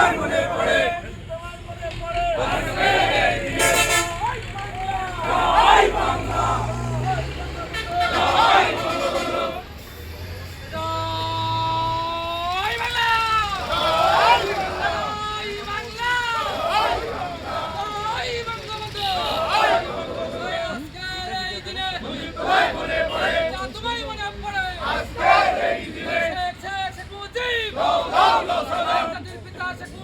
मुसलमान बने पड़े।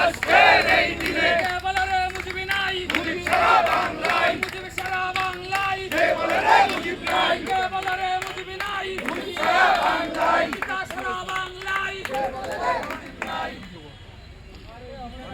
আজকের এই দিনে বলরে মুজিবি নাই মুজিব সারা বাংলায় মুজিব সারা বাংলায় কে বলরে মুজিব নাই কে বলরে মুজিবি নাই মুজিব সারা বাংলায় তা সারা বাংলায় কে বলরে মুজিব নাই আরে আমরা